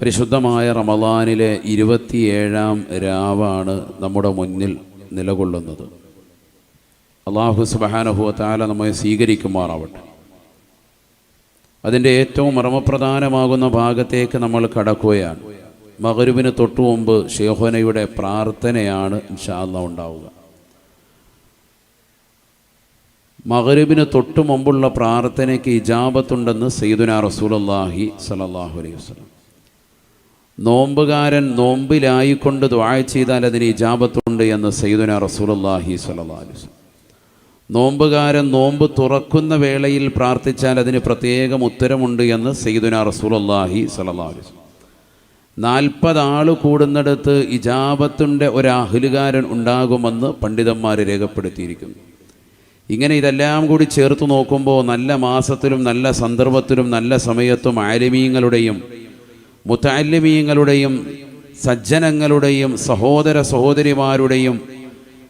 പരിശുദ്ധമായ റമദാനിലെ ഇരുപത്തിയേഴാം രാവാണ് നമ്മുടെ മുന്നിൽ നിലകൊള്ളുന്നത്. അള്ളാഹു സുബഹാനഹുവത്താല നമ്മെ സ്വീകരിക്കുമാറാവട്ടെ. അതിന്റെ ഏറ്റവും മർമ്മപ്രധാനമാകുന്ന ഭാഗത്തേക്ക് നമ്മൾ കടക്കുകയാണ്. മകരുവിന് തൊട്ടു മുമ്പ് ഷേഹോനയുടെ പ്രാർത്ഥനയാണ് ഇൻഷാല്ല ഉണ്ടാവുക. മകരുവിന് തൊട്ടു മുമ്പുള്ള പ്രാർത്ഥനയ്ക്ക് ഇജാബത്തുണ്ടെന്ന് സയ്യിദുന റസൂലല്ലാഹി സലല്ലാഹു അലൈഹി വസല്ലം. നോമ്പുകാരൻ നോമ്പിലായിക്കൊണ്ട് ദ്വാഴ ചെയ്താൽ അതിന് ഇജാബത്തുണ്ട് എന്ന് സയ്യിദുന റസൂലല്ലാഹി വസല്ലം. നോമ്പുകാരൻ നോമ്പ് തുറക്കുന്ന വേളയിൽ പ്രാർത്ഥിച്ചാൽ അതിന് പ്രത്യേകം ഉത്തരമുണ്ട് എന്ന് സയ്യിദുന അലൈഹി വസല്ലം. നാൽപ്പത് ആൾ കൂടുന്നിടത്ത് ഇജാബത്തിന്റെ ഒരാഹുലുകാരൻ ഉണ്ടാകുമെന്ന് പണ്ഡിതന്മാർ രേഖപ്പെടുത്തിയിരിക്കുന്നു. ഇങ്ങനെ ഇതെല്ലാം കൂടി ചേർത്ത് നോക്കുമ്പോൾ നല്ല മാസത്തിലും നല്ല സന്ദർഭത്തിലും നല്ല സമയത്തും ആലിമീങ്ങളുടെയും മുത്താലിമീങ്ങളുടെയും സജ്ജനങ്ങളുടെയും സഹോദര സഹോദരിമാരുടെയും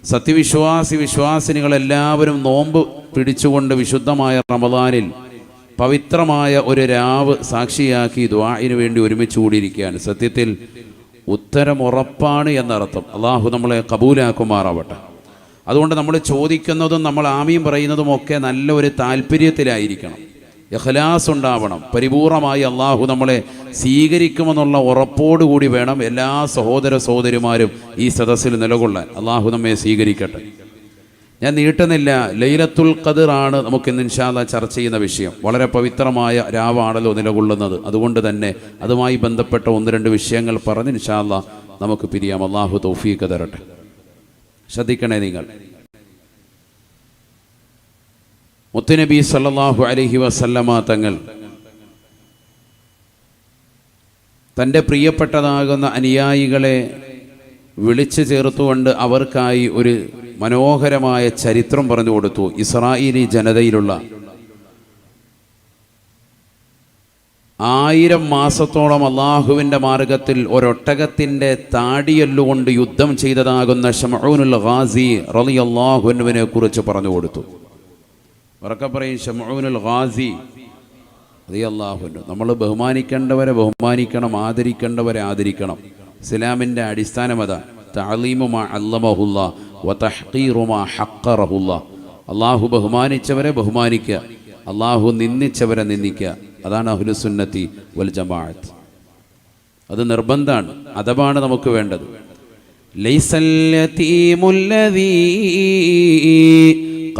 സത്യവിശ്വാസി വിശ്വാസിനികളെല്ലാവരും നോമ്പ് പിടിച്ചുകൊണ്ട് വിശുദ്ധമായ റമദാനിൽ പവിത്രമായ ഒരു രാവ് സാക്ഷിയാക്കി ദ്വായിന് വേണ്ടി ഒരുമിച്ച് കൂടിയിരിക്കുകയാണ്. സത്യത്തിൽ ഉത്തരം ഉറപ്പാണ് എന്നർത്ഥം. അള്ളാഹു നമ്മളെ കബൂലാക്കുമാറാവട്ടെ. അതുകൊണ്ട് നമ്മൾ ചോദിക്കുന്നതും നമ്മൾ ആമിയും പറയുന്നതും ഒക്കെ നല്ല ഒരു താല്പര്യത്തിലായിരിക്കണം. ഇഖ്ലാസ് ഉണ്ടാവണം പരിപൂർണമായി അള്ളാഹു നമ്മളെ സ്വീകരിക്കുമെന്നുള്ള ഉറപ്പോടുകൂടി വേണം എല്ലാ സഹോദര സഹോദരിമാരും ഈ സദസ്സിൽ നിലകൊള്ളാൻ. അള്ളാഹു നമ്മെ സ്വീകരിക്കട്ടെ. ഞാൻ നീട്ടുന്നില്ല. ലൈലത്തുൽ ഖദർ ആണ് നമുക്ക് ഇന്ന് ഇൻഷാല്ല ചർച്ച ചെയ്യുന്ന വിഷയം. വളരെ പവിത്രമായ രാവാണല്ലോ നിലകൊള്ളുന്നത്. അതുകൊണ്ട് തന്നെ അതുമായി ബന്ധപ്പെട്ട ഒന്ന് രണ്ട് വിഷയങ്ങൾ പറഞ്ഞ് ഇൻഷാല്ല നമുക്ക് പിരിയാം. അള്ളാഹു തൗഫീഖ് തരട്ടെ. ശ്രദ്ധിക്കണേ നിങ്ങൾ. മുത്തുനബി സല്ലാഹു അലഹി വസല്ലമ തങ്ങൾ തന്റെ പ്രിയപ്പെട്ടതാകുന്ന അനുയായികളെ വിളിച്ചു ചേർത്തുകൊണ്ട് അവർക്കായി ഒരു മനോഹരമായ ചരിത്രം പറഞ്ഞു കൊടുത്തു. ഇസ്രായേലി ജനതയിലുള്ള ആയിരം മാസത്തോളം അള്ളാഹുവിന്റെ മാർഗത്തിൽ ഒരൊട്ടകത്തിന്റെ താടിയല്ലുകൊണ്ട് യുദ്ധം ചെയ്തതാകുന്ന ഷമഊനുൽ ഖാസി റലി അള്ളാഹുവിനെ കുറിച്ച് പറഞ്ഞു കൊടുത്തു. ഉറക്കെ പറയും ഷമൂനുൽ ഖാസി. അള്ളാഹുവിന് നമ്മൾ ബഹുമാനിക്കേണ്ടവരെ ബഹുമാനിക്കണം ആദരിക്കേണ്ടവരെ ആദരിക്കണം. ഇസ്ലാമിന്റെ അടിസ്ഥാനം അതാ. തഅലീമുമാ അല്ലമഹുല്ല ഹഖറഹുല്ല. അള്ളാഹു ബഹുമാനിച്ചവരെ ബഹുമാനിക്കുക അള്ളാഹു നിന്ദിച്ചവരെ നിന്ദിക്കുക അതാണ് അഹുലുസുന്നത്തി വൽ ജമാഅത്ത്. അത് നിർബന്ധമാണ് അഥവാണ് നമുക്ക് വേണ്ടത്. ലൈസൽ യതീമുല്ലദീ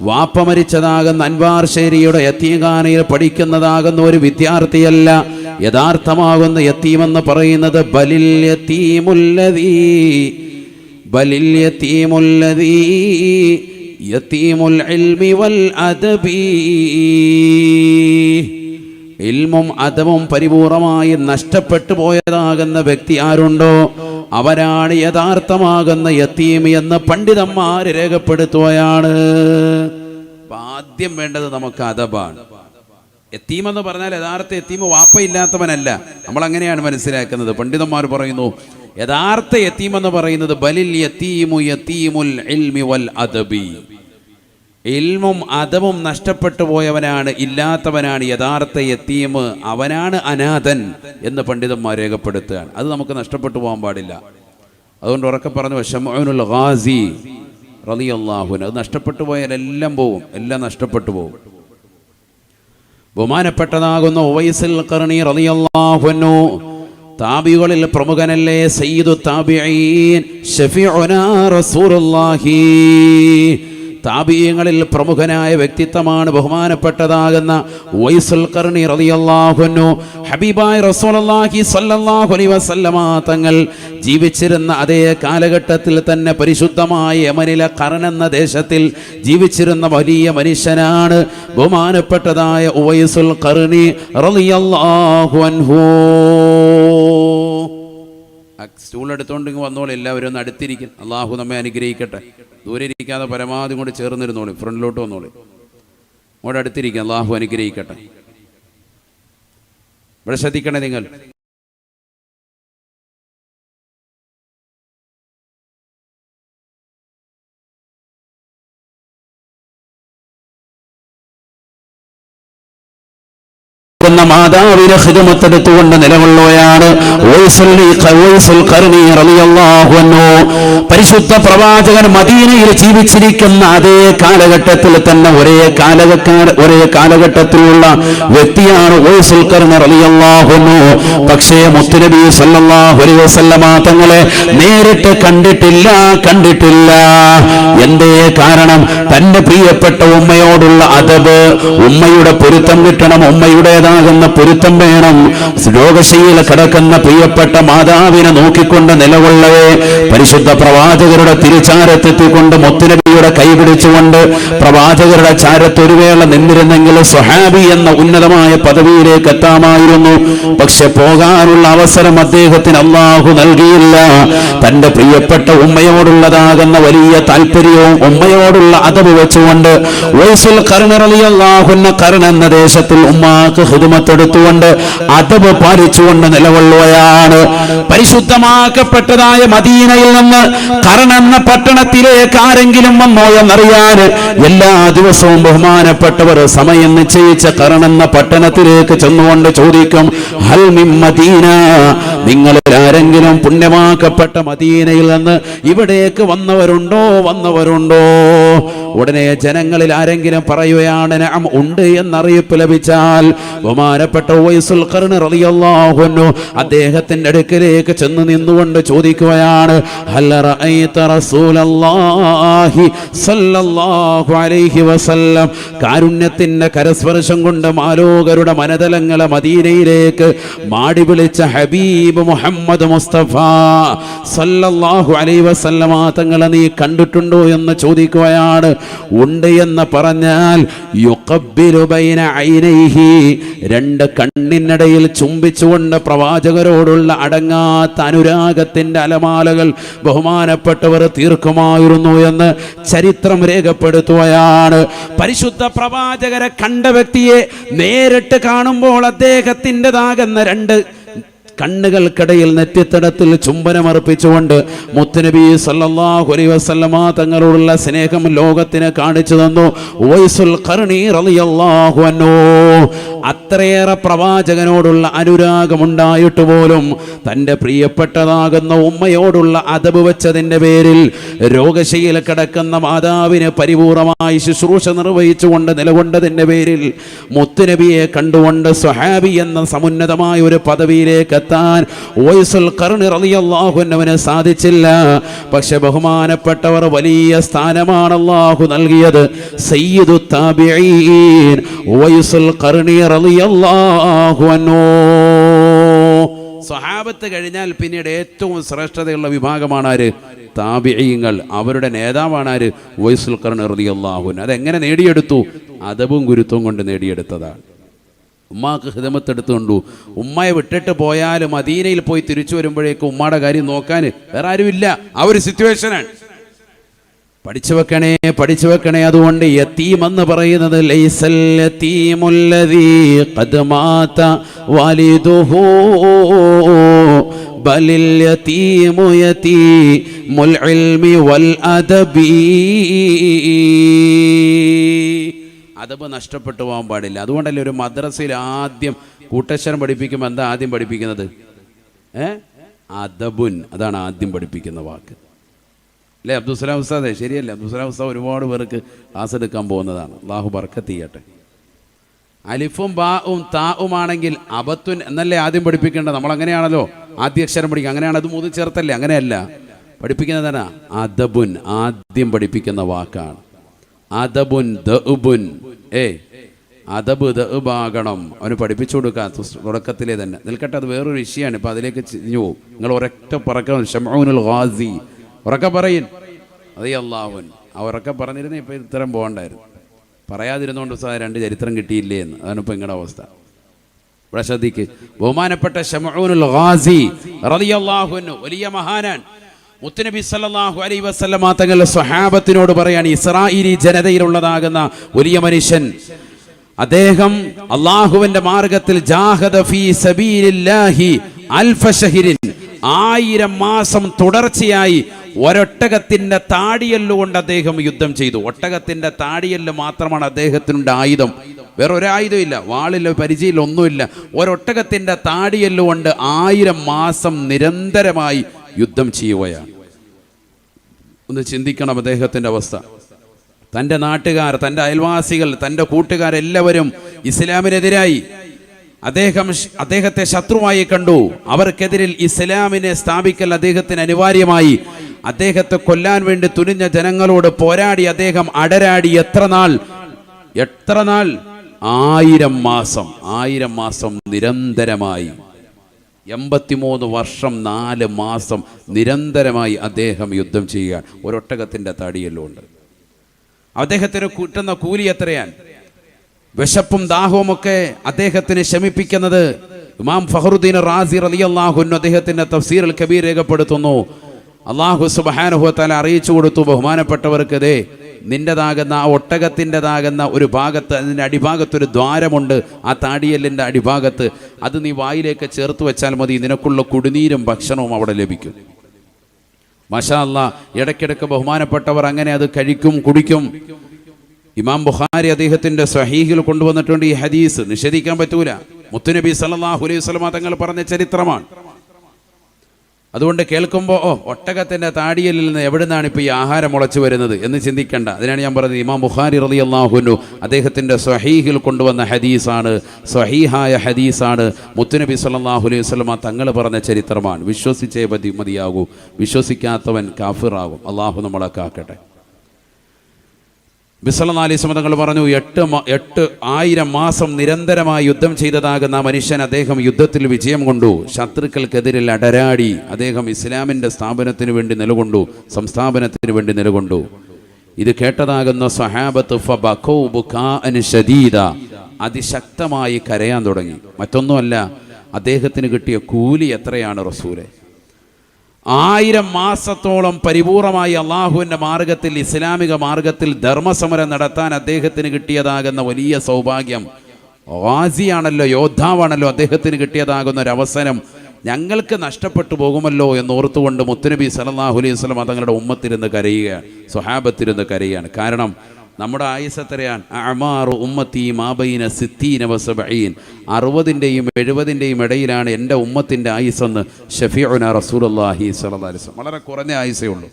വാപ്പ മരിച്ചതാകുന്ന അൻവാർ ശേരിയുടെ യത്തീഖാനയിൽ പഠിക്കുന്നതാകുന്ന ഒരു വിദ്യാർത്ഥിയല്ല യഥാർത്ഥമാകുന്ന യത്തീമെന്ന് പറയുന്നത് ബലിൽ ബലിൽ ഇൽമി വൽ ഇൽമും അദവും പരിപൂർണമായി നഷ്ടപ്പെട്ടു പോയതാകുന്ന വ്യക്തി ആരുണ്ടോ? അവരാണ് യഥാർത്ഥമാകുന്ന യത്തീം എന്ന് പണ്ഡിതന്മാർ രേഖപ്പെടുത്തുകയാണ്. ആദ്യം വേണ്ടത് നമുക്ക് അദബാണ്. എത്തീം എന്ന് പറഞ്ഞാൽ യഥാർത്ഥ എത്തീം വാപ്പയില്ലാത്തവനല്ല. നമ്മൾ അങ്ങനെയാണ് മനസ്സിലാക്കുന്നത്. പണ്ഡിതന്മാർ പറയുന്നു യഥാർത്ഥ എത്തീം എന്ന് പറയുന്നത് ബലിൽ യത്തീമു യത്തീമുൽ ഇൽമി വൽ അദബി. ഇൽമും അതവും നഷ്ടപ്പെട്ടു പോയവനാണ് ഇല്ലാത്തവനാണ് യഥാർത്ഥ എത്തിയമ് അവനാണ് അനാഥൻ എന്ന് പണ്ഡിതന്മാർ രേഖപ്പെടുത്തുകയാണ്. അത് നമുക്ക് നഷ്ടപ്പെട്ടു പോകാൻ പാടില്ല. അതുകൊണ്ട് ഉറക്കെ പറഞ്ഞു ഷമോനുൽ ഖാസി റളിയല്ലാഹുൻ അത് നഷ്ടപ്പെട്ടു പോയാൽ എല്ലാം പോവും. എല്ലാം നഷ്ടപ്പെട്ടു പോവും. ബഹുമാനപ്പെട്ടതാകുന്ന ഉവൈസുൽ കറണി റളിയല്ലാഹുനു താബികളിൽ പ്രമുഖനല്ലേ സയ്യിദു താബിഈൻ ഷഫീഉനാ റസൂലുള്ളാഹി. താബിയങ്ങളിൽ പ്രമുഖനായ വ്യക്തിത്വമാണ് ബഹുമാനപ്പെട്ടതാകുന്ന വസല്ലമ തങ്ങൾ ജീവിച്ചിരുന്ന അതേ കാലഘട്ടത്തിൽ തന്നെ പരിശുദ്ധമായ യമനിലെ കർൺ എന്ന ദേശത്തിൽ ജീവിച്ചിരുന്ന വലിയ മനുഷ്യനാണ് ബഹുമാനപ്പെട്ടതായ ഉവൈസുൽ കർണി റളിയല്ലാഹു അൻഹു. സ്റ്റൂൾ എടുത്തുകൊണ്ട് ഇങ്ങ് വന്നോളൂ എല്ലാവരും ഒന്ന് അടുത്തിരിക്കും. അള്ളാഹു നമ്മെ അനുഗ്രഹിക്കട്ടെ. ദൂരെ ഇരിക്കാതെ പരമാവധി കൊണ്ട് ചേർന്നിരുന്നോളൂ ഫ്രണ്ടിലോട്ട് വന്നോളൂ. ഇങ്ങോട്ട് അടുത്തിരിക്കും അള്ളാഹു അനുഗ്രഹിക്കട്ടെ. ഇവിടെ ശ്രദ്ധിക്കണേ നിങ്ങൾ. ുന്ന മാതാവിനെ ഹിതമത്തെടുത്തുകൊണ്ട് നിലകൊള്ളുകയാണ്. പരിശുദ്ധ പ്രവാചകൻ മദീനയിൽ ജീവിച്ചിരിക്കുന്ന അതേ കാലഘട്ടത്തിൽ തന്നെ ഒരേ കാലഘട്ട ഒരേ കാലഘട്ടത്തിലുള്ള വ്യക്തിയാണ്. പക്ഷേ മുത്തുനബി സല്ലല്ലാഹു അലൈഹി വസല്ലമ തങ്ങളെ നേരിട്ട് കണ്ടിട്ടില്ല കണ്ടിട്ടില്ല എന്തേ കാരണം തന്റെ പ്രിയപ്പെട്ട ഉമ്മയോടുള്ള അതബ് ഉമ്മയുടെ പൊരുത്തം കിട്ടണം ഉമ്മയുടേതാകുന്ന പൊരുത്തം വേണം. രോഗശീല കിടക്കുന്ന പ്രിയപ്പെട്ട മാതാവിനെ നോക്കിക്കൊണ്ട് നിലകൊള്ളവേ. പരിശുദ്ധ പ്രവാചകരുടെ തിരിച്ചാരത്തെത്തിക്കൊണ്ട് മുത്തുനബിയുടെ കൈപിടിച്ചുകൊണ്ട് പ്രവാചകരുടെ ചാരത്തൊരു വേള നിന്നിരുന്നെങ്കിൽ സുഹാബി എന്ന ഉന്നതമായ പദവിയിലേക്ക് എത്താമായിരുന്നു. പക്ഷെ പോകാനുള്ള അവസരം അദ്ദേഹത്തിന് അള്ളാഹു നൽകിയില്ല. തന്റെ പ്രിയപ്പെട്ട ഉമ്മയോടുള്ളതാകുന്ന വലിയ താല്പര്യവും ഉമ്മയോടുള്ള അതവ് വെച്ചുകൊണ്ട് വയസ്സിൽ കരുണറിയാഹുന്ന കരുണ എന്ന ദേശത്തിൽ ഉമ്മാക്ക് ഹിതുമത്തെടുത്തുകൊണ്ട് അതവ് പാലിച്ചുകൊണ്ട് നിലകൊള്ളുകയാണ്. പരിശുദ്ധമാക്കപ്പെട്ടതായ മദീനയിൽ നിന്ന് കറണെന്ന പട്ടണത്തിലേക്ക് ആരെങ്കിലും വന്നോ എന്നറിയാൻ എല്ലാ ദിവസവും ബഹുമാനപ്പെട്ടവർ സമയം നിശ്ചയിച്ച കറണെന്ന പട്ടണത്തിലേക്ക് ചെന്നുകൊണ്ട് ചോദിക്കും ഹൽ മിൻ മദീന? നിങ്ങളിൽ ആരെങ്കിലും പുണ്യമാക്കപ്പെട്ട മദീനയിൽ നിന്ന് ഇവിടേക്ക് വന്നവരുണ്ടോ? വന്നവരുണ്ടോ? ഉടനെ ജനങ്ങളിൽ ആരെങ്കിലും പറയുകയാണ് ഉണ്ട് എന്നറിയിപ്പ് ലഭിച്ചാൽ ബഹുമാനപ്പെട്ട ഖർന് റളിയല്ലാഹു അദ്ദേഹത്തിന്റെ അടുക്കലേക്ക് ചെന്ന് നിന്നുകൊണ്ട് ചോദിക്കുകയാണ് റഅയ്ത റസൂലല്ലാഹി സല്ലല്ലാഹു അലൈഹി വസല്ലം? കാരുണ്യത്തിന്റെ കരസ്പർശം കൊണ്ട് മാലോകരുടെ മനതലങ്ങളെ മദീനയിലേക്ക് മാടി വിളിച്ച ഹബീബ് മുഹമ്മദ് മുസ്തഫ സല്ലല്ലാഹു അലൈഹി വസല്ലമ തങ്ങളെ നീ കണ്ടിട്ടുണ്ടോ? എന്ന് ചോദിക്കുകയാണ്. ഉണ്ട് എന്ന് പറഞ്ഞാൽ ഐനൈഹി രണ്ട് കണ്ണിനിടയിൽ ചുംബിച്ചുകൊണ്ട് പ്രവാചകരോടുള്ള അടങ്ങാത്ത അനുരാഗത്തിന്റെ അലമാലകൾ ബഹുമാനപ്പെട്ടവർ തീർക്കുമായിരുന്നു എന്ന് ചരിത്രം രേഖപ്പെടുത്തുകയാണ്. പരിശുദ്ധ പ്രവാചകരെ കണ്ട വ്യക്തിയെ നേരിട്ട് കാണുമ്പോൾ അദ്ദേഹത്തിന്റെതാകുന്ന രണ്ട് കണ്ണുകൾക്കിടയിൽ നെറ്റിത്തടത്തിൽ ചുംബനമർപ്പിച്ചുകൊണ്ട് മുത്തനബി സല്ലല്ലാഹു അലൈഹി വസല്ലമ തങ്ങളോടുള്ള സ്നേഹം ലോകത്തിന് കാണിച്ചു തന്നു. റളിയല്ലാഹു അൻഹു. അത്രയേറെ പ്രവാചകനോടുള്ള അനുരാഗമുണ്ടായിട്ട് പോലും തന്റെ പ്രിയപ്പെട്ടതാകുന്ന ഉമ്മയോടുള്ള അതബ് വെച്ചതിന്റെ പേരിൽ രോഗശീല കിടക്കുന്ന മാതാവിന് പരിപൂർണമായി ശുശ്രൂഷ നിർവഹിച്ചുകൊണ്ട് നിലകൊണ്ടതിന്റെ പേരിൽ മുത്തുനബിയെ കണ്ടുകൊണ്ട് സുഹാബി എന്ന സമുന്നതമായ ഒരു പദവിയിലേക്ക് എത്താൻ ഓയിസുൽ കർണി സാധിച്ചില്ല. പക്ഷെ ബഹുമാനപ്പെട്ടവർ വലിയ സ്ഥാനമാണ് അള്ളാഹു നൽകിയത്. സയ്യിദു താബിഈൻ ഓയ്സുൽ കർണി സ്വഹാബത്ത് കഴിഞ്ഞാൽ പിന്നീട് ഏറ്റവും ശ്രേഷ്ഠതയുള്ള വിഭാഗമാണ് ആര് താബിഈങ്ങൾ. അവരുടെ നേതാവാണ് ആര് വൈസുൽ കർണ അതെങ്ങനെ നേടിയെടുത്തു? അതവും ഗുരുത്വം കൊണ്ട് നേടിയെടുത്തതാണ്. ഉമ്മാക്ക് ഹിതമത്തെടുത്തുകൊണ്ടു ഉമ്മയെ വിട്ടിട്ട് പോയാലും മദീനയിൽ പോയി തിരിച്ചു വരുമ്പോഴേക്കും ഉമ്മയുടെ കാര്യം നോക്കാൻ വേറെ ആരുമില്ല. ആ ഒരു സിറ്റുവേഷനാണ് പഠിച്ചു വെക്കണേ പഠിച്ചു വെക്കണേ. അതുകൊണ്ട് യത്തീം എന്ന് പറയുന്നത് ലൈസൽ ഖദ് മാത വാലിദുഹു. യതീമു ഇൽമി വൽ അദബി. അദബ് നഷ്ടപ്പെട്ടു പോകാൻ പാടില്ല. അതുകൊണ്ടല്ലേ ഒരു മദ്രസയിൽ ആദ്യം കൂട്ടശ്വരം പഠിപ്പിക്കുമ്പോൾ എന്താ ആദ്യം പഠിപ്പിക്കുന്നത്? ഏ? അദബുൻ. അതാണ് ആദ്യം പഠിപ്പിക്കുന്ന വാക്ക്. അല്ലേ അബ്ദുസലാം ഉസ്താദേ? ശരിയല്ലേ? അബ്ദുസലാം ഉസ്താദ് ഒരുപാട് പേർക്ക് ക്ലാസ് എടുക്കാൻ പോകുന്നതാണ്. അള്ളാഹു ബർക്കത്ത് ചെയ്യട്ടെ. അലിഫും ബാവും താവുമാണെങ്കിൽ അബത്തുൻ എന്നല്ലേ ആദ്യം പഠിപ്പിക്കേണ്ടത്? നമ്മൾ അങ്ങനെയാണല്ലോ ആദ്യ അക്ഷരം പഠിക്കുക. അങ്ങനെയാണ് അത് മൂന്ന് ചേർത്തല്ലേ? അങ്ങനെയല്ല. പഠിപ്പിക്കുന്നതാണ് അദബുൻ. ആദ്യം പഠിപ്പിക്കുന്ന വാക്കാണ്. അദബുൻ ദുൻ ഏ അദബ് ദാകണം അവന് പഠിപ്പിച്ചു കൊടുക്കാം. തുടക്കത്തിലെ തന്നെ. നിൽക്കട്ടെ അത് വേറൊരു വിഷയമാണ്. ഇപ്പം അതിലേക്ക് ചിഞ്ഞു നിങ്ങൾ ഒരൊറ്റ പറക്കണം ഷമൂനുൽ ഖാസി. ഉറക്കെ പറയും. അതേ അള്ളാഹുൻ ആ ഉറക്കെ പറഞ്ഞിരുന്നേ ഇപ്പം ഇത്തരം പോകണ്ടായിരുന്നു. പറയാതിരുന്നോണ്ട് സാർ രണ്ട് ചരിത്രം കിട്ടിയില്ലേ എന്ന്. അതാണ് ഇപ്പം അവസ്ഥ. ഇവിടെ ശ്രദ്ധിക്ക്. ബഹുമാനപ്പെട്ട ഗാസി വലിയ മഹാനാൻ. മുത്തുനബി സല്ലല്ലാഹു അലൈഹി വസല്ലമ തങ്ങളുടെ സ്വഹാബത്തിനോട് പറയാണ് ഇസ്രായേലി ജനതയിലുള്ളതാകുന്ന വലിയ മനുഷ്യൻ. അദ്ദേഹം അള്ളാഹുവിന്റെ മാർഗത്തിൽ ജാഹദ ഫീ ആയിരം മാസം തുടർച്ചയായി ഒരൊട്ടകത്തിന്റെ താടിയല്ലുകൊണ്ട് അദ്ദേഹം യുദ്ധം ചെയ്തു. ഒട്ടകത്തിന്റെ താടിയല്ല് മാത്രമാണ് അദ്ദേഹത്തിനുണ്ട് ആയുധം. വേറെ ഒരായുധം ഇല്ല വാളില്ല പരിചയമില്ല ഒന്നുമില്ല. ഒരൊട്ടകത്തിന്റെ താടിയല്ലുകൊണ്ട് ആയിരം മാസം നിരന്തരമായി യുദ്ധം ചെയ്യുകയാണ്. ഒന്ന് ചിന്തിക്കണം അദ്ദേഹത്തിന്റെ അവസ്ഥ. തന്റെ നാട്ടുകാർ തന്റെ അയൽവാസികൾ തന്റെ കൂട്ടുകാരെല്ലാവരും ഇസ്ലാമിനെതിരായി അദ്ദേഹം അദ്ദേഹത്തെ ശത്രുവായി കണ്ടു. അവർക്കെതിരിൽ ഇസ്ലാമിനെ സ്ഥാപിക്കൽ അദ്ദേഹത്തിന് അനിവാര്യമായി. അദ്ദേഹത്തെ കൊല്ലാൻ വേണ്ടി തുനിഞ്ഞ ജനങ്ങളോട് പോരാടി അദ്ദേഹം അടരാടി എത്ര നാൾ? എത്ര നാൾ? ആയിരം മാസം. ആയിരം മാസം നിരന്തരമായി. എൺപത്തിമൂന്ന് വർഷം നാല് മാസം നിരന്തരമായി അദ്ദേഹം യുദ്ധം ചെയ്യുകയാണ്. ഒരൊട്ടകത്തിന്റെ തടിയെല്ലാം ഉണ്ട് അദ്ദേഹത്തിന് കിട്ടുന്ന കൂലി എത്രയാണ്? വിശപ്പും ദാഹവും ഒക്കെ അദ്ദേഹത്തിന് ശമിപ്പിക്കുന്നത് ഇമാം ഫഹറുദ്ദീൻ റാസിർ അലി അള്ളാഹുൻ അദ്ദേഹത്തിന്റെ തഫ്സീർ കബീർ രേഖപ്പെടുത്തുന്നു. അള്ളാഹു സുബാനുഹത്താല അറിയിച്ചു കൊടുത്തു ബഹുമാനപ്പെട്ടവർക്ക് ദേ നിന്റേതാകുന്ന ആ ഒട്ടകത്തിന്റെതാകുന്ന ഒരു ഭാഗത്ത് അതിന്റെ അടിഭാഗത്തൊരു ദ്വാരമുണ്ട് ആ താടിയല്ലിന്റെ അടിഭാഗത്ത്. അത് നീ വായിലേക്ക് ചേർത്ത് വെച്ചാൽ മതി നിനക്കുള്ള കുടിനീരും ഭക്ഷണവും അവിടെ ലഭിക്കും. മഷാ അല്ല ഇടയ്ക്കിടയ്ക്ക് ബഹുമാനപ്പെട്ടവർ അങ്ങനെ അത് കഴിക്കും കുടിക്കും. ഇമാം ബുഖാരി അദ്ദേഹത്തിന്റെ സഹീഹിൽ കൊണ്ടുവന്നിട്ടുണ്ട് ഈ ഹദീസ്. നിഷേധിക്കാൻ പറ്റൂല. മുത്തുനബി സല്ലല്ലാഹു അലൈഹി തങ്ങൾ പറഞ്ഞ ചരിത്രമാണ്. അതുകൊണ്ട് കേൾക്കുമ്പോൾ ഓ ഒട്ടകത്തിന്റെ താടിയിൽ നിന്ന് എവിടെ നിന്നാണ് ഇപ്പോൾ ഈ ആഹാരം മുളച്ചു വരുന്നത് എന്ന് ചിന്തിക്കേണ്ട. അതിനാണ് ഞാൻ പറഞ്ഞത് ഇമാം ബുഖാരി അള്ളാഹുനു അദ്ദേഹത്തിന്റെ സ്വഹീഹിൽ കൊണ്ടുവന്ന ഹദീസാണ് സ്വഹീഹായ ഹദീസാണ്. മുത്തുനബി സല്ലല്ലാഹു അലൈഹി വസല്ലമ തങ്ങൾ പറഞ്ഞ ചരിത്രമാണ്. വിശ്വസിച്ചേ മതി മതിയാകൂ. വിശ്വസിക്കാത്തവൻ കാഫിറാകും. അള്ളാഹു നമ്മളെ കാക്കട്ടെ. ബിസലനാലി സമതങ്ങൾ പറഞ്ഞു എട്ട് എട്ട് ആയിരം മാസം നിരന്തരമായി യുദ്ധം ചെയ്തതാകുന്ന മനുഷ്യൻ അദ്ദേഹം യുദ്ധത്തിൽ വിജയം കൊണ്ടു. ശത്രുക്കൾക്കെതിരിൽ അടരാടി. അദ്ദേഹം ഇസ്ലാമിന്റെ സ്ഥാപനത്തിന് വേണ്ടി നിലകൊണ്ടു സംസ്ഥാപനത്തിന് വേണ്ടി നിലകൊണ്ടു. ഇത് കേട്ടതാകുന്ന സഹാബത്ത് അതിശക്തമായി കരയാൻ തുടങ്ങി. മറ്റൊന്നുമല്ല അദ്ദേഹത്തിന് കിട്ടിയ കൂലി എത്രയാണ് റസൂലെ? ആയിരം മാസത്തോളം പരിപൂർണമായി അള്ളാഹുവിന്റെ മാർഗത്തിൽ ഇസ്ലാമിക മാർഗത്തിൽ ധർമ്മസമരം നടത്താൻ അദ്ദേഹത്തിന് കിട്ടിയതാകുന്ന വലിയ സൗഭാഗ്യം. ഗാസിയാണല്ലോ യോദ്ധാവാണല്ലോ അദ്ദേഹത്തിന് കിട്ടിയതാകുന്ന ഒരു അവസരം. ഞങ്ങൾക്ക് നഷ്ടപ്പെട്ടു പോകുമല്ലോ എന്ന് ഓർത്തുകൊണ്ട് മുത്തുനബി സല്ലല്ലാഹു അലൈഹി വസല്ലം തങ്ങളുടെ ഉമ്മത്തിരുന്ന് കരയുകയാണ് സ്വഹാബത്തിരുന്ന് കരയുകയാണ്. കാരണം നമ്മുടെ ആയുസ് എത്രയാണ്? അമാറു ഉമ്മത്തി മാബൈന സിത്തീന വസബീൻ അറുപതിന്റെയും എഴുപതിന്റെയും ഇടയിലാണ് എന്റെ ഉമ്മത്തിന്റെ ആയുസ്സെന്ന് ഷഫീഉന അലൈഹി വസല്ലം. വളരെ കുറഞ്ഞ ആയുസേ ഉള്ളൂ.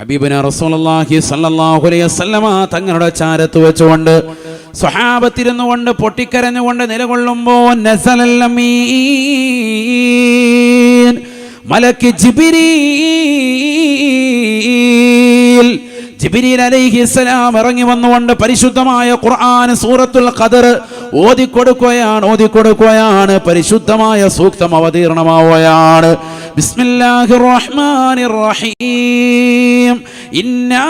ഹബീബിന അലൈഹി വസല്ലമ തങ്ങളുടെ ചാരത്ത് വെച്ചുകൊണ്ട് സ്വഹാബത്തിരുന്നുകൊണ്ട് പൊട്ടിക്കരഞ്ഞുകൊണ്ട് നിലകൊള്ളുമ്പോൾ മലക്ക് ജിബിരീൽ ജിബിരിൽ അലൈഹിസ്സലാം ഇറങ്ങി വന്നുകൊണ്ട് പരിശുദ്ധമായ ഖുർആൻ സൂറത്തുൽ ഖദർ ഓതിക്കൊടുക്കുകയാണ് ഓതിക്കൊടുക്കുകയാണ്. പരിശുദ്ധമായ സൂക്തം അവതീർണമാവുകയാണ്. ബിസ്മില്ലാഹിർ റഹ്മാനിർ റഹീം ഇന്നാ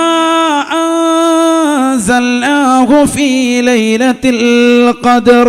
അൻസൽനാഹു ഫീ ലൈലത്തിൽ ഖദർ.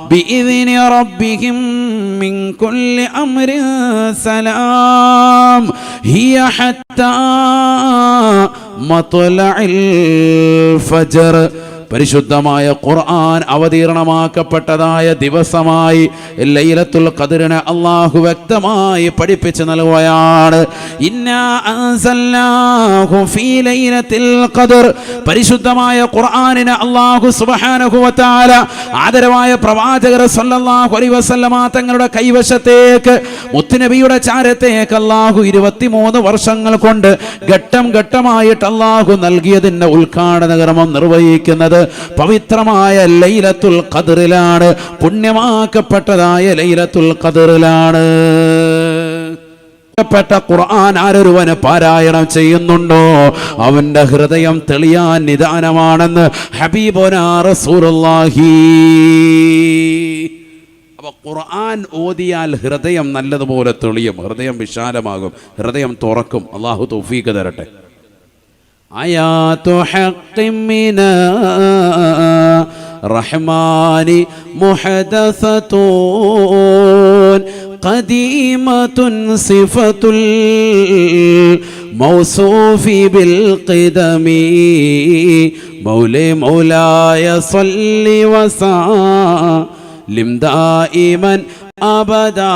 بإذن ربهم من كل أمر سلام. هي حتى مطلع الفجر. പരിശുദ്ധമായ ഖുർആൻ അവതീർണമാക്കപ്പെട്ടതായ ദിവസമായി ലൈലത്തുൽ ഖദറിനെ അള്ളാഹു വ്യക്തമായി പഠിപ്പിച്ചു നൽകുകയാണ്. പരിശുദ്ധമായ ഖുർആനിനെ അള്ളാഹു തആല ആദരവായ പ്രവാചകർ സല്ലല്ലാഹു അലൈഹി വസല്ലമ തങ്ങളുടെ കൈവശത്തേക്ക് മുത്തുനബിയുടെ ചാരത്തേക്ക് അള്ളാഹു ഇരുപത്തിമൂന്ന് വർഷങ്ങൾ കൊണ്ട് ഘട്ടം ഘട്ടമായിട്ട് അള്ളാഹു നൽകിയതിന്റെ ഉദ്ഘാടന കർമ്മം നിർവഹിക്കുന്നത് പവിത്രമായ ലൈലത്തുൽ ഖദറിലാണ് പുണ്യമാക്കപ്പെട്ടതായ ലൈലത്തുൽ ഖദറിലാണ്. പ്പെട്ട ഖുർആൻ ആരൊരുവന് പാരായണം ചെയ്യുന്നുണ്ടോ? അവന്റെ ഹൃദയം തെളിയാൻ നിദാനമാണെന്ന് ഹബീബോനാ റസൂലുള്ളാഹി. അപ്പൊ ഖുർആൻ ഓതിയാൽ ഹൃദയം നല്ലതുപോലെ തെളിയും ഹൃദയം വിശാലമാകും ഹൃദയം തുറക്കും. അള്ളാഹു തൗഫീക്ക് തരട്ടെ. آيات حق منا رحمن محدثة قديمة صفة الموصوف بالقدم مولي مولاي صل وسلم دائما أبدا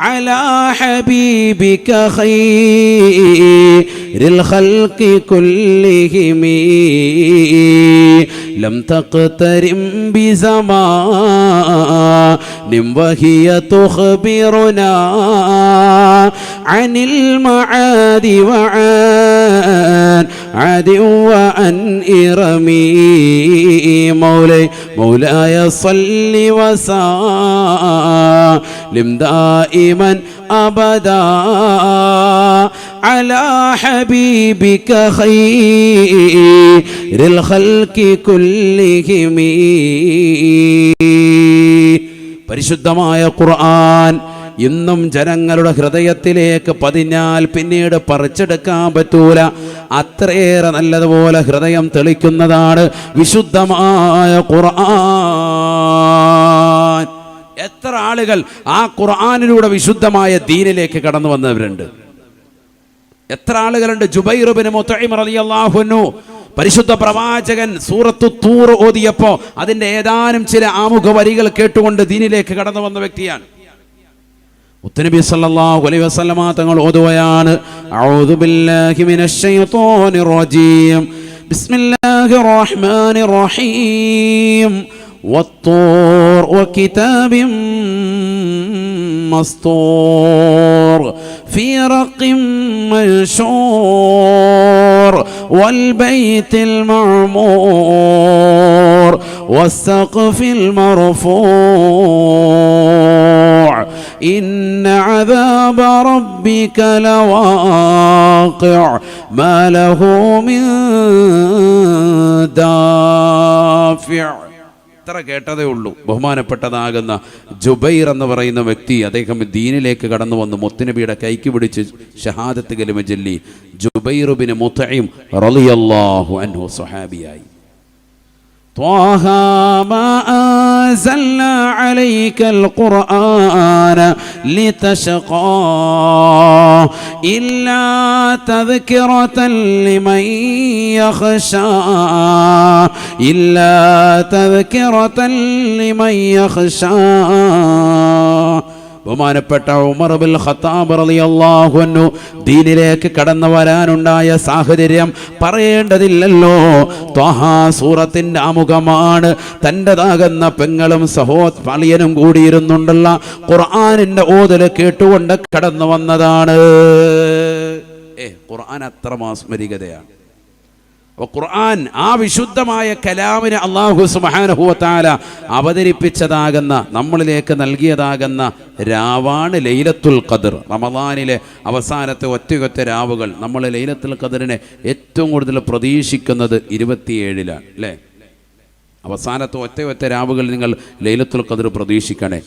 على حبيبك خير الخلق كلهم لم تقترم بزمان وهي تخبرنا عن المعاد وعن عاد وعن إرمي مولاي مولاي صل وسلم دائما أبدا على حبيبك خير الخلق كلهم പരിശുദ്ധമായ ഖുർആൻ ഇന്നും ജനങ്ങളുടെ ഹൃദയത്തിലേക്ക് പതിഞ്ഞാൽ പിന്നീട് പറിച്ചെടുക്കാൻ പറ്റൂല അത്രയേറെ നല്ലതുപോലെ ഹൃദയം തെളിക്കുന്നതാണ് വിശുദ്ധമായ ഖുർആൻ എത്ര ആളുകൾ ആ ഖുർആാനിലൂടെ വിശുദ്ധമായ ദീനിലേക്ക് കടന്നു വന്നവരുണ്ട്. എത്ര ആളുകളുണ്ട്? ജുബൈറുബിന് മുത്തൈം റളിയല്ലാഹുന്നു പരിശുദ്ധ പ്രവാചകൻ സൂറത്തു തൂർ ഓതിയപ്പോ അതിന്റെ ഏതാനും ചില ആമുഖ വരികൾ കേട്ടുകൊണ്ട് ദീനിലേക്ക് കടന്നു വന്ന വ്യക്തിയാണ്. മുത്തനബി സല്ലല്ലാഹു അലൈഹി വസല്ലമ തങ്ങൾ ഓതുകയാണ് അഊദു ബില്ലാഹി മിനശ് ശൈത്വാനിർ റജീം. ബിസ്മില്ലാഹിർ റഹ്മാനിർ റഹീം. والطور وكتاب مسطور في رق منشور والبيت المعمور والسقف المرفوع إن عذاب ربك لواقع ما له من دافع ഇത്ര കേട്ടതേ ഉള്ളൂ. ബഹുമാനപ്പെട്ടതാകുന്ന ജുബൈർ എന്ന് പറയുന്ന വ്യക്തി അദ്ദേഹം ദീനിലേക്ക് കടന്നു വന്ന്. മുത്തുനബിയുടെ കൈക്ക് പിടിച്ച് ഷഹാദത്ത് കലിമ ചൊല്ലി. ജുബൈറുബിന് മുത്തയും റലിയല്ലാഹു അൻഹു സ്വഹാബിയായി. طه ما أنزلنا عليك القرآن لتشقى إلا تذكرة لمن يخشى إلا تذكرة لمن يخشى. ബഹുമാനപ്പെട്ട ഉമർ ബിൽ ഖത്താബ് ദീനിലേക്ക് കടന്നു വരാനുണ്ടായ സാഹചര്യം പറയേണ്ടതില്ലല്ലോ. ത്വഹാ സൂറത്തിന്റെ ആമുഖമാണ്. തന്റെതാകുന്ന പെങ്ങളും സഹോ പളിയനും കൂടിയിരുന്നുണ്ടല്ല. ഖുർആാനിന്റെ ഓതൽ കേട്ടുകൊണ്ട് കടന്നു വന്നതാണ്. ഏ ഖുർആൻ അത്ര മാസ്മരികതയാണ്. ഖുർആൻ ആ വിശുദ്ധമായ കലാമിനെ അള്ളാഹു സുബാനഹുവത്താല അവതരിപ്പിച്ചതാകുന്ന നമ്മളിലേക്ക് നൽകിയതാകുന്ന രാവാണ് ലൈലത്തുൽ ഖദർ. റമദാനിലെ അവസാനത്തെ ഒറ്റയൊറ്റ രാവുകൾ നമ്മൾ ലൈലത്തുൽ ഖദറിനെ ഏറ്റവും കൂടുതൽ പ്രതീക്ഷിക്കുന്നത് ഇരുപത്തിയേഴിലാണ് അല്ലേ? അവസാനത്തെ ഒറ്റയൊറ്റ രാവുകൾ നിങ്ങൾ ലൈലത്തുൽ ഖദർ പ്രതീക്ഷിക്കണേ.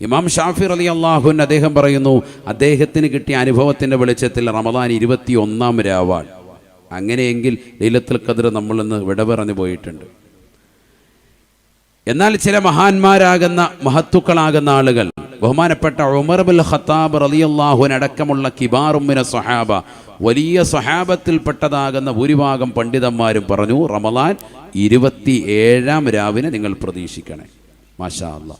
ഇമാം ഷാഫിർ അലി അള്ളാഹുൻ അദ്ദേഹം പറയുന്നു അദ്ദേഹത്തിന് കിട്ടിയ അനുഭവത്തിന്റെ വെളിച്ചത്തിൽ റമദാൻ ഇരുപത്തി ഒന്നാം രാവാണ്. അങ്ങനെയെങ്കിൽ ലൈലത്തുൽ ഖദർ നമ്മളിന്ന് വിട പറഞ്ഞു പോയിട്ടുണ്ട്. എന്നാൽ ചില മഹാന്മാരാകുന്ന മഹത്തുക്കളാകുന്ന ആളുകൾ ബഹുമാനപ്പെട്ട ഉമർ ബിൽ ഖത്താബ് റളിയല്ലാഹുവിനടക്കമുള്ള കിബാറുമ്മിന സൊഹാബ വലിയ സ്വഹാബത്തിൽപ്പെട്ടതാകുന്ന ഭൂരിഭാഗം പണ്ഡിതന്മാരും പറഞ്ഞു റമലാൻ ഇരുപത്തി ഏഴാം രാവിനെ നിങ്ങൾ പ്രതീക്ഷിക്കണേ. മാഷാ അല്ലാ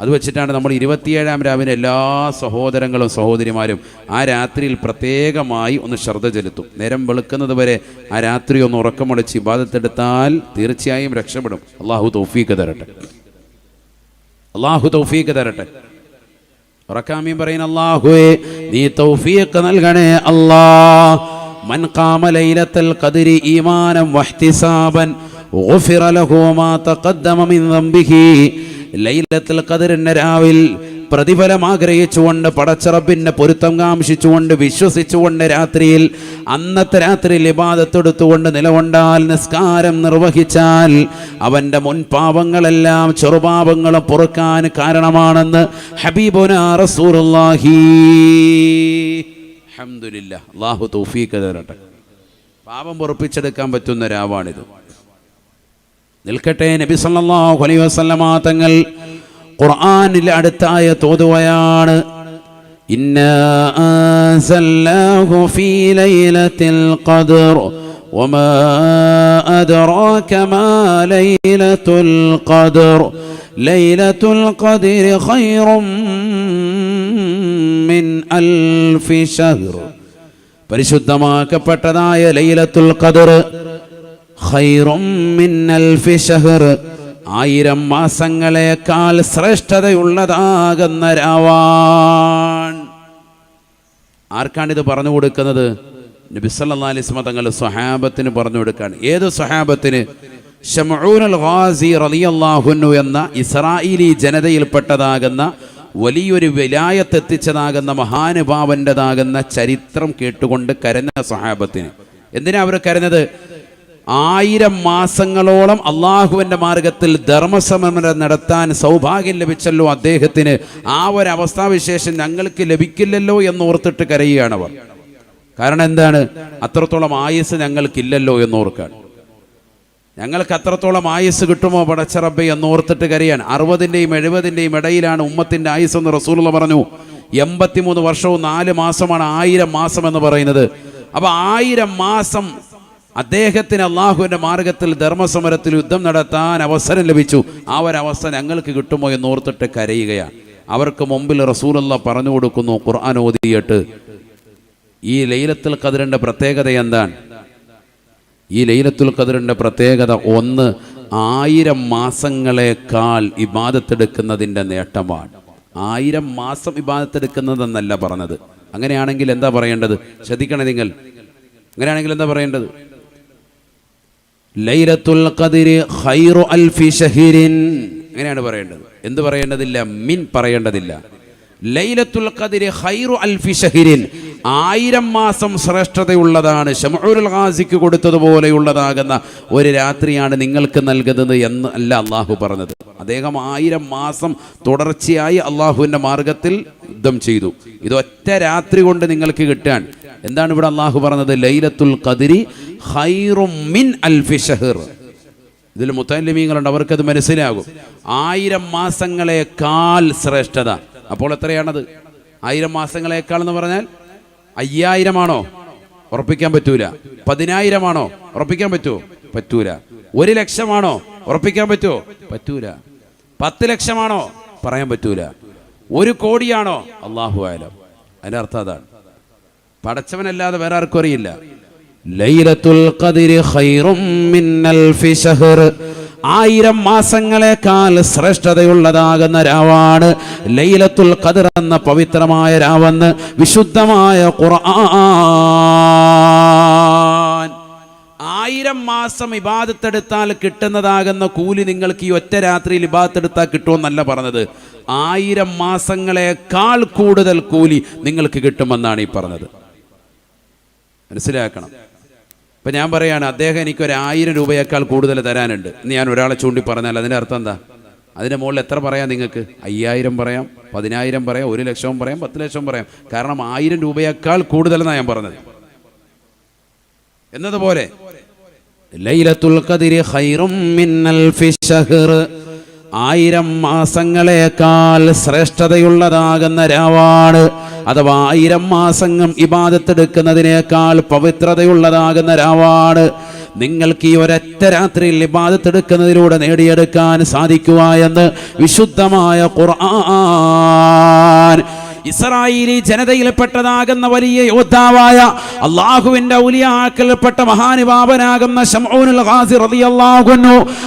അത് വെച്ചിട്ടാണ് നമ്മൾ ഇരുപത്തിയേഴാം രാവിലെ എല്ലാ സഹോദരങ്ങളും സഹോദരിമാരും ആ രാത്രിയിൽ പ്രത്യേകമായി ഒന്ന് ശ്രദ്ധ ചെലുത്തും നേരം വെളുക്കുന്നത് വരെ ആ രാത്രി ഒന്ന് ഉറക്കമൊളിച്ച് ഇബാദത്തെടുത്താൽ തീർച്ചയായും രക്ഷപ്പെടും അള്ളാഹു തൗഫീക്ക് തരട്ടെ അള്ളാഹു തൗഫീക്ക് തരട്ടെ ഉറക്കാമീൻ പറയുന്ന അള്ളാഹുവേ നീ തൗഫീക്ക് നൽകണേ അല്ലാ من قام ليلة القدر إيمانا واحتسابا غفر له ما تقدم من ذنبه ലൈലത്തുൽ ഖദറിന്റെ രാവിൽ പ്രതിഫലം ആഗ്രഹിച്ചുകൊണ്ട് പടച്ചറബിന്റെ പൊരുത്തം കാംക്ഷിച്ചുകൊണ്ട് വിശ്വസിച്ചുകൊണ്ട് രാത്രിയിൽ അന്നത്തെ രാത്രി ഇബാദത്തെടുത്തുകൊണ്ട് നിലകൊണ്ടാൽ നിസ്കാരം നിർവഹിച്ചാൽ അവന്റെ മുൻപാപങ്ങളെല്ലാം ചെറുപാപങ്ങളും പൊറുക്കാൻ കാരണമാണെന്ന് ഹബീബുന റസൂലുള്ളാഹി. അൽഹംദുലില്ലാ അല്ലാഹു തൗഫീഖ് തരട്ടെ. പാപം പൊറപ്പിച്ചെടുക്കാൻ പറ്റുന്ന രാവാണിത്. നിൽക്കട്ടെ നബി സല്ലല്ലാഹു അലൈഹി വസല്ലമ തങ്ങൾ ഖുർആനിൽ അടുത്തായ തോതുവയാണ്. പരിശുദ്ധമാക്കപ്പെട്ടതായ ലൈലത്തുൽ ഖദർ ഖൈറും മിൻ അൽഫി ഷഹർ ആയിരം മാസങ്ങളെക്കാൾ ശ്രേഷ്ഠതയുള്ളതാകുന്ന രാവാൻ. ആർക്കാണിത് പറഞ്ഞു കൊടുക്കുന്നത്? നബി സല്ലല്ലാഹു അലൈഹി വസല്ലം തങ്ങൾ സ്വഹാബത്തിന് പറഞ്ഞു കൊടുക്കാണ്. ഏത് സ്വഹാബത്തിന്? റളിയല്ലാഹുന്നു എന്ന ഇസ്രായേലി ജനതയിൽപ്പെട്ടതാകുന്ന വലിയൊരു വിലായത്തെത്തിച്ചതാകുന്ന മഹാനുഭാവന്റെതാകുന്ന ചരിത്രം കേട്ടുകൊണ്ട് കരഞ്ഞ സ്വഹാബത്തിന്. എന്തിനാ അവർ കരഞ്ഞത്? ആയിരം മാസങ്ങളോളം അള്ളാഹുവിന്റെ മാർഗത്തിൽ ധർമ്മസമരം നടത്താൻ സൗഭാഗ്യം ലഭിച്ചല്ലോ അദ്ദേഹത്തിന്. ആ ഒരു അവസ്ഥാവിശേഷം ഞങ്ങൾക്ക് ലഭിക്കില്ലല്ലോ എന്ന് ഓർത്തിട്ട് കരയുകയാണ് അവർ. കാരണം എന്താണ്? അത്രത്തോളം ആയുസ് ഞങ്ങൾക്കില്ലല്ലോ എന്ന് ഓർക്കാണ് ഞങ്ങൾക്ക് അത്രത്തോളം ആയുസ് കിട്ടുമോ പടച്ചറബെ എന്ന് ഓർത്തിട്ട് കരയാൻ. അറുപതിന്റെയും എഴുപതിന്റെയും ഇടയിലാണ് ഉമ്മത്തിന്റെ ആയുസ് എന്ന് റസൂലുള്ള പറഞ്ഞു. എൺപത്തിമൂന്ന് വർഷവും നാല് മാസമാണ് ആയിരം മാസം എന്ന് പറയുന്നത്. അപ്പോൾ ആയിരം മാസം അദ്ദേഹത്തിന് അള്ളാഹുവിന്റെ മാർഗത്തിൽ ധർമ്മസമരത്തിൽ യുദ്ധം നടത്താൻ അവസരം ലഭിച്ചു. ആ ഒരവസ്ഥ ഞങ്ങൾക്ക് കിട്ടുമോ എന്ന് ഓർത്തിട്ട് കരയുകയാണ്. അവർക്ക് മുമ്പിൽ റസൂലുള്ള പറഞ്ഞു കൊടുക്കുന്നു ഖുർആൻ ഓതിയിട്ട്. ഈ ലൈലത്തുൽ കതിരന്റെ പ്രത്യേകത എന്താണ്? ഈ ലൈലത്തുൽ ഖദറിന്റെ പ്രത്യേകത ഒന്ന് ആയിരം മാസങ്ങളെക്കാൾ ഇബാദത്തെടുക്കുന്നതിന്റെ നേട്ടമാണ്. ആയിരം മാസം ഇബാദത്തെടുക്കുന്നതെന്നല്ല പറഞ്ഞത്. അങ്ങനെയാണെങ്കിൽ എന്താ പറയേണ്ടത്? ശ്രദ്ധിക്കണേ നിങ്ങൾ. അങ്ങനെയാണെങ്കിൽ എന്താ പറയേണ്ടത്? ലൈലത്തുൽ ഖൈറു അൽഫി ഷഹിരിൻ അങ്ങനെയാണ് പറയേണ്ടത്. എന്ത് പറയേണ്ടതില്ല? മിൻ പറയേണ്ടതില്ല. ലൈലത്തുൽ ഖദിരി ഖൈറു അൽഫി ഷഹിരിൻ ആയിരം മാസം ശ്രേഷ്ഠതയുള്ളതാണ്. ഷമൂരുൽ ഖാസിക്ക് കൊടുത്തതുപോലെയുള്ളതാകുന്ന ഒരു രാത്രിയാണ് നിങ്ങൾക്ക് നൽകുന്നത് എന്ന് അല്ല അള്ളാഹു പറഞ്ഞത്. അദ്ദേഹം ആയിരം മാസം തുടർച്ചയായി അള്ളാഹുവിന്റെ മാർഗത്തിൽ യുദ്ധം ചെയ്തു. ഇതൊറ്റ രാത്രി കൊണ്ട് നിങ്ങൾക്ക് കിട്ടാൻ. എന്താണ് ഇവിടെ അള്ളാഹു പറഞ്ഞത്? ലൈലത്തുൽ ഖദരി ഖൈറും മിൻ ഷഹർ ഇതിൽ മുത്തല്ലിമീങ്ങളുണ്ട് അവർക്കത് മനസ്സിലാകും. ആയിരം മാസങ്ങളെക്കാൾ ശ്രേഷ്ഠത. അപ്പോൾ എത്രയാണത്? ആയിരം മാസങ്ങളെക്കാൾ എന്ന് പറഞ്ഞാൽ അയ്യായിരമാണോ? ഉറപ്പിക്കാൻ പറ്റൂല. പതിനായിരമാണോ? ഉറപ്പിക്കാൻ പറ്റുമോ പറ്റൂല. ഒരു ലക്ഷമാണോ? ഉറപ്പിക്കാൻ പറ്റുമോ പറ്റൂല. പത്ത് ലക്ഷമാണോ? പറയാൻ പറ്റൂല. ഒരു കോടിയാണോ? അള്ളാഹു ആലം. അതിന്റെ അർത്ഥം അതാണ്. പടച്ചവനല്ലാതെ വേറെ ആർക്കും അറിയില്ല. ലൈലത്തുൽ ആയിരം മാസങ്ങളെക്കാൾ ശ്രേഷ്ഠതയുള്ളതാകുന്ന രാവാണ് ലൈലത്തുൽ ഖദർ എന്ന പവിത്രമായ രാവെന്ന് വിശുദ്ധമായ ഖുർആൻ. ആയിരം മാസം ഇബാദത്തെടുത്താൽ കിട്ടുന്നതാകുന്ന കൂലി നിങ്ങൾക്ക് ഈ ഒറ്റ രാത്രിയിൽ ഇബാദത്തെടുത്താൽ കിട്ടുമെന്നല്ല പറഞ്ഞത്. ആയിരം മാസങ്ങളെക്കാൾ കൂടുതൽ കൂലി നിങ്ങൾക്ക് കിട്ടുമെന്നാണ് ഈ പറഞ്ഞത്. മനസ്സിലാക്കണം. ഇപ്പം ഞാൻ പറയുകയാണ് അദ്ദേഹം എനിക്ക് ഒരു ആയിരം രൂപയേക്കാൾ കൂടുതൽ തരാനുണ്ട്. എന്ന് ഞാൻ ഒരാളെ ചൂണ്ടി പറഞ്ഞാൽ അതിന്റെ അർത്ഥം എന്താ? അതിന്റെ മുകളിൽ എത്ര പറയാം നിങ്ങൾക്ക്? അയ്യായിരം പറയാം പതിനായിരം പറയാം ഒരു ലക്ഷവും പറയാം പത്ത് ലക്ഷവും പറയാം. കാരണം ആയിരം രൂപയേക്കാൾ കൂടുതലെന്നാണ് ഞാൻ പറഞ്ഞത്. എന്നതുപോലെ ലൈലത്തുൽ ഖദരി ഖൈറും മിന്നൽ ഫി ആയിരം മാസങ്ങളെക്കാൾ ശ്രേഷ്ഠതയുള്ളതാകുന്ന രാവാണ്. അഥവാ ആയിരം മാസങ്ങൾ ഇബാദത്തെടുക്കുന്നതിനേക്കാൾ പവിത്രതയുള്ളതാകുന്ന രാവാണ്. നിങ്ങൾക്ക് ഈ ഒരൊറ്റ രാത്രിയിൽ ഇബാദത്തെടുക്കുന്നതിലൂടെ നേടിയെടുക്കാൻ സാധിക്കുക എന്ന് വിശുദ്ധമായ ഖുർആൻ ഇസ്രായേലി ജനതയിൽപ്പെട്ടതാകുന്ന വലിയ യോദ്ധാവായ അള്ളാഹുവിന്റെ ഔലിയാക്കൽപ്പെട്ട മഹാനുഭാവനാകുന്ന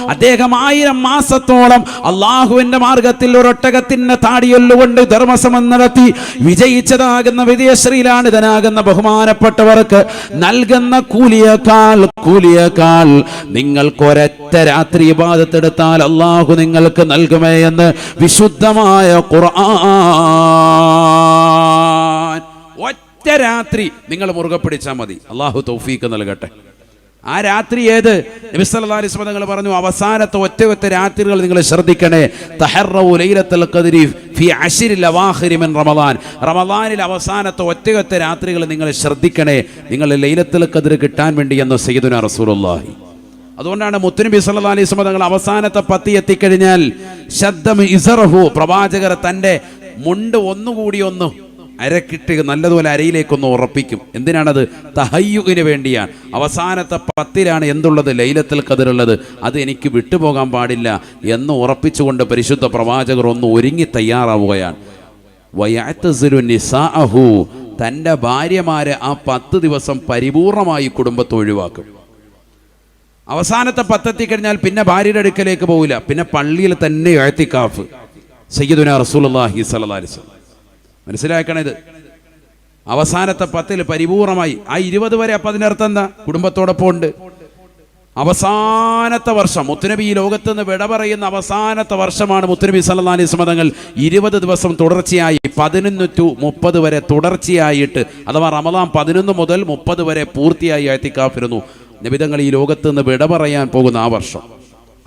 അദ്ദേഹം ആയിരം മാസത്തോളം അള്ളാഹുവിന്റെ മാർഗത്തിൽ ഒരൊട്ടകത്തിന്റെ താടിയൊല്ലുകൊണ്ട് ധർമ്മസമം നടത്തി വിജയിച്ചതാകുന്ന വിദേശശ്രീലാണിതനാകുന്ന ബഹുമാനപ്പെട്ടവർക്ക് നൽകുന്ന കൂലിയേക്കാൾ കൂലിയേക്കാൾ നിങ്ങൾക്കൊരൊറ്റ രാത്രി ഇബാദത്തെടുത്താൽ അള്ളാഹു നിങ്ങൾക്ക് നൽകുമേ എന്ന് വിശുദ്ധമായ ഖുർആൻ ഒറ്റ രാത്രി നിങ്ങൾ മുറുകെ പിടിച്ചാൽ മതി. അള്ളാഹു തൗഫീക്ക് നൽകട്ടെ. ആ രാത്രി ഏത്? തങ്ങൾ പറഞ്ഞു അവസാനത്തെ ഒറ്റ ഒറ്റ രാത്രികൾ നിങ്ങൾ ശ്രദ്ധിക്കണേ. റമദാൻ. റമദാനിൽ അവസാനത്തെ ഒറ്റ ഒറ്റ രാത്രികൾ നിങ്ങൾ ശ്രദ്ധിക്കണേ. നിങ്ങൾ ലൈലത്തിൽ ഖദ്ർ കിട്ടാൻ വേണ്ടി എന്ന് സയ്യിദുന റസൂലുള്ളാഹി. അതുകൊണ്ടാണ് മുത്തുനബി സല്ലാ അലൈഹി തങ്ങൾ അവസാനത്തെ പത്തി എത്തിക്കഴിഞ്ഞാൽ ശബ്ദം ഇസറഹു. പ്രവാചകർ തന്റെ മുണ്ട് ഒന്നുകൂടി ഒന്ന് അരക്കിട്ട് നല്ലതുപോലെ അരയിലേക്കൊന്ന് ഉറപ്പിക്കും. എന്തിനാണത്? തഹയ്യുവിന് വേണ്ടിയാണ്. അവസാനത്തെ പത്തിലാണ് എന്തുള്ളത്? ലൈലത്തിൽ കതിരുള്ളത് അത് എനിക്ക് വിട്ടുപോകാൻ പാടില്ല എന്ന് ഉറപ്പിച്ചുകൊണ്ട് പരിശുദ്ധ പ്രവാചകർ ഒന്ന് ഒരുങ്ങി തയ്യാറാവുകയാണ്. വയാത്തസിലു നിസാഅഹു. തന്റെ ഭാര്യമാരെ ആ പത്ത് ദിവസം പരിപൂർണമായി കുടുംബത്തെ ഒഴിവാക്കും. അവസാനത്തെ പത്തെത്തി കഴിഞ്ഞാൽ പിന്നെ ഭാര്യയുടെ അടുക്കലേക്ക് പോകില്ല പിന്നെ പള്ളിയിൽ തന്നെ എഴുത്തിക്കാഫ് സയ്യിദുന റസൂൽ അള്ളാഹി അലൈഹി വസല്ലം. മനസ്സിലാക്കണം ഇത് അവസാനത്തെ പത്തിൽ പരിപൂർണമായി. ആ ഇരുപത് വരെ അപ്പം അതിനർത്ഥം എന്താ? കുടുംബത്തോടൊപ്പം ഉണ്ട്. അവസാനത്തെ വർഷം മുത്തുനബി ഈ ലോകത്ത് നിന്ന് വിട പറയുന്ന അവസാനത്തെ വർഷമാണ് മുത്തുനബി സല്ലല്ലാഹി അലൈഹി വസല്ലം തങ്ങൾ ഇരുപത് ദിവസം തുടർച്ചയായി പതിനൊന്ന് ടു മുപ്പത് വരെ തുടർച്ചയായിട്ട് അഥവാ റമദാൻ പതിനൊന്ന് മുതൽ മുപ്പത് വരെ പൂർത്തിയായി എത്തിക്കാഫിരുന്നു. നിബിതങ്ങൾ ഈ ലോകത്ത് നിന്ന് വിട പറയാൻ പോകുന്ന ആ വർഷം.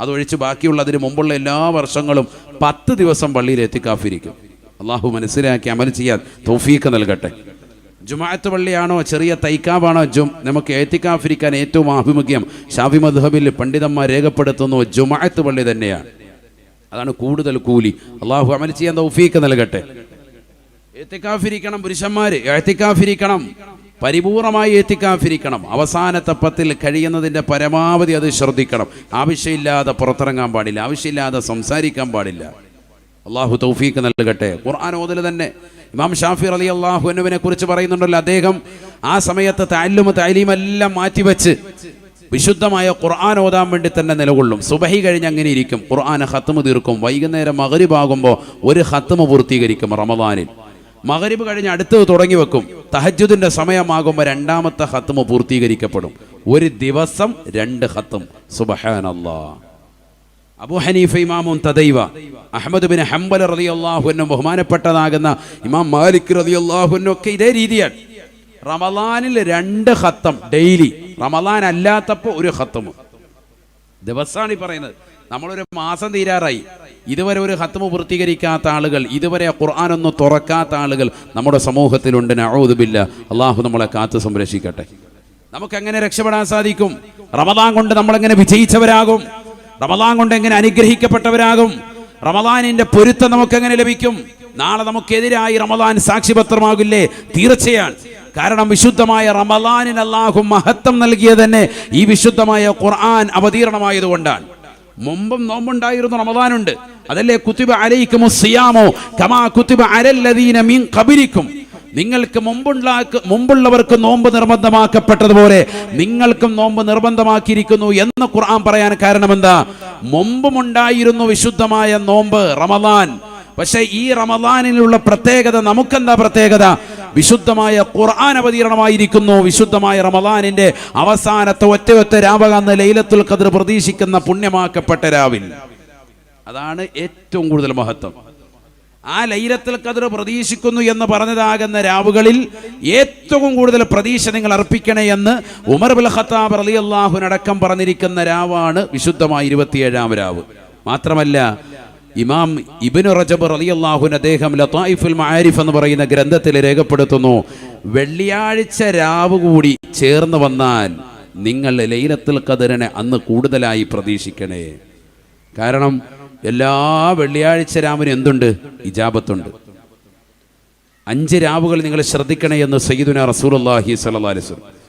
അതൊഴിച്ച് ബാക്കിയുള്ള അതിന് മുമ്പുള്ള എല്ലാ വർഷങ്ങളും പത്ത് ദിവസം പള്ളിയിൽ എത്തിക്കാഫിരിക്കും. അള്ളാഹു മനസ്സിലാക്കി അമൽ ചെയ്യാൻ തൗഫീക്ക് നൽകട്ടെ. ജുമാഅത്ത് പള്ളിയാണോ ചെറിയ തൈക്കാവാണോ ജും നമുക്ക് ഏത്തിക്കാഫിരിക്കാൻ ഏറ്റവും ആഭിമുഖ്യം ഷാഫി മദ്ഹബിൽ പണ്ഡിതന്മാർ രേഖപ്പെടുത്തുന്നു ജുമാഅത്ത് പള്ളി തന്നെയാണ്. അതാണ് കൂടുതൽ കൂലി. അള്ളാഹു അമൽ ചെയ്യാൻ തൗഫീക്ക് നൽകട്ടെ. ഏത്തിക്കാഫിരിക്കണം പുരുഷന്മാര് ഏത്തിക്കാഫിരിക്കണം പരിപൂർണമായി ഏത്തിക്കാഫിരിക്കണം അവസാനത്തെ പത്തിൽ കഴിയുന്നതിന്റെ പരമാവധി അത് ശ്രദ്ധിക്കണം. ആവശ്യമില്ലാതെ പുറത്തിറങ്ങാൻ പാടില്ല ആവശ്യമില്ലാതെ സംസാരിക്കാൻ പാടില്ല. അള്ളാഹു തൗഫീഖ് നൽകട്ടെ. ഖുർആൻ ഓതൽ തന്നെ. ഇമാം ഷാഫി അലി അള്ളാഹുനുവിനെ കുറിച്ച് പറയുന്നുണ്ടല്ലോ അദ്ദേഹം ആ സമയത്ത് താലും താലീം എല്ലാം മാറ്റിവെച്ച് വിശുദ്ധമായ ഖുർആൻ ഓതാൻ വേണ്ടി തന്നെ നിലകൊള്ളും. സുബഹി കഴിഞ്ഞ് അങ്ങനെ ഇരിക്കും. ഖുർആൻ ഹത്തുമ തീർക്കും. വൈകുന്നേരം മകരിബാകുമ്പോൾ ഒരു ഹത്തുമ പൂർത്തീകരിക്കും റമദാനിൽ. മകരിബ് കഴിഞ്ഞ് അടുത്തത് തുടങ്ങി വെക്കും. തഹജുദിന്റെ സമയമാകുമ്പോൾ രണ്ടാമത്തെ ഹത്തുമ പൂർത്തീകരിക്കപ്പെടും. ഒരു ദിവസം രണ്ട് ഹത്തും സുബഹാനല്ലാ. അബു ഹനീഫ ഇമാമും തദൈവ. അഹമ്മദ് ബിൻ ഹംബൽ റതി അള്ളാഹുനും ബഹുമാനപ്പെട്ടതാകുന്ന ഇമാം മാലിക് റതി അള്ളാഹുനും ഒക്കെ ഇതേ രീതിയാണ്. റമലാനിൽ രണ്ട് ഹത്തം ഡെയിലി. റമലാൻ അല്ലാത്തപ്പോൾ ഒരു ഹത്തം ദിവസമാണ് ഈ പറയുന്നത്. നമ്മളൊരു മാസം തീരാറായി. ഇതുവരെ ഒരു ഹത്തമ പൂർത്തീകരിക്കാത്ത ആളുകൾ ഇതുവരെ ഖുർആാനൊന്നും തുറക്കാത്ത ആളുകൾ നമ്മുടെ സമൂഹത്തിലുണ്ട്. നഴുതുബില്ല അള്ളാഹു നമ്മളെ കാത്തു സംരക്ഷിക്കട്ടെ. നമുക്ക് എങ്ങനെ രക്ഷപ്പെടാൻ സാധിക്കും? റമദാൻ കൊണ്ട് നമ്മളെങ്ങനെ വിജയിച്ചവരാകും? റമദാൻ കൊണ്ട് എങ്ങനെ അനുഗ്രഹിക്കപ്പെട്ടവരാകും? റമദാനിന്റെ പൊരുത്തം നമുക്ക് എങ്ങനെ ലഭിക്കും? നാളെ നമുക്കെതിരായി റമദാൻ സാക്ഷിപത്രമാകില്ലേ തീർച്ചയാണ് കാരണം വിശുദ്ധമായ റമദാനിന് അള്ളാഹു മഹത്വം നൽകിയത് തന്നെ ഈ വിശുദ്ധമായ ഖുർആൻ അവതീർണമായതുകൊണ്ടാണ്. മുമ്പും നോമ്പുണ്ടായിരുന്നു റമദാനുണ്ട്. അതല്ലേ കുത്തിബ അലൈക്കും സിയാമോ കമാ കുത്തിബ അരല്ലദീന മീൻ കബിരിക്കും നിങ്ങൾക്ക് മുമ്പുണ്ടാക്ക മുമ്പുള്ളവർക്ക് നോമ്പ് നിർബന്ധമാക്കപ്പെട്ടതുപോലെ നിങ്ങൾക്കും നോമ്പ് നിർബന്ധമാക്കിയിരിക്കുന്നു എന്ന് ഖുർആൻ പറയാൻ കാരണമെന്താ മുമ്പുമുണ്ടായിരുന്നു വിശുദ്ധമായ നോമ്പ് റമദാൻ. പക്ഷേ ഈ റമദാനിലുള്ള പ്രത്യേകത നമുക്കെന്താ പ്രത്യേകത? വിശുദ്ധമായ ഖുർആൻ അവതീർണമായിരിക്കുന്നു. വിശുദ്ധമായ റമദാനിന്റെ അവസാനത്തെ ഒറ്റ ഒറ്റ രാവകാന്ന് ലൈലത്തുൽ ഖദർ പ്രതീക്ഷിക്കുന്ന പുണ്യമാക്കപ്പെട്ട രാവിൽ. അതാണ് ഏറ്റവും കൂടുതൽ മഹത്വം. ആ ലൈലത്തിൽ ഖദർ പ്രതീക്ഷിക്കുന്നു എന്ന് പറഞ്ഞതാകുന്ന രാവുകളിൽ ഏറ്റവും കൂടുതൽ പ്രതീക്ഷ നിങ്ങൾ അർപ്പിക്കണേ എന്ന് ഉമർ ബുൽ ഖത്താബ് അലി അള്ളാഹുനടക്കം പറഞ്ഞിരിക്കുന്ന രാവാണ് വിശുദ്ധമായ ഇരുപത്തിയേഴാം രാവ്. മാത്രമല്ല ഇമാം ഇബിനു റജബ് അലി അള്ളാഹുൻ അദ്ദേഹം ലതായിഫുൽ മാരിഫ് എന്ന് പറയുന്ന ഗ്രന്ഥത്തിൽ രേഖപ്പെടുത്തുന്നു വെള്ളിയാഴ്ച രാവ് കൂടി ചേർന്ന് വന്നാൽ നിങ്ങൾ ലൈലത്തിൽ കതിരനെ അന്ന് കൂടുതലായി പ്രതീക്ഷിക്കണേ. കാരണം എല്ലാ വെള്ളിയാഴ്ച രാമന് എന്തുണ്ട്? ഇജാബത്തുണ്ട്. അഞ്ച് രാവുകൾ നിങ്ങൾ ശ്രദ്ധിക്കണേ എന്ന് സയ്യിദുന റസൂലുള്ളാഹി സ്വല്ലല്ലാഹി അലൈഹി വസല്ലം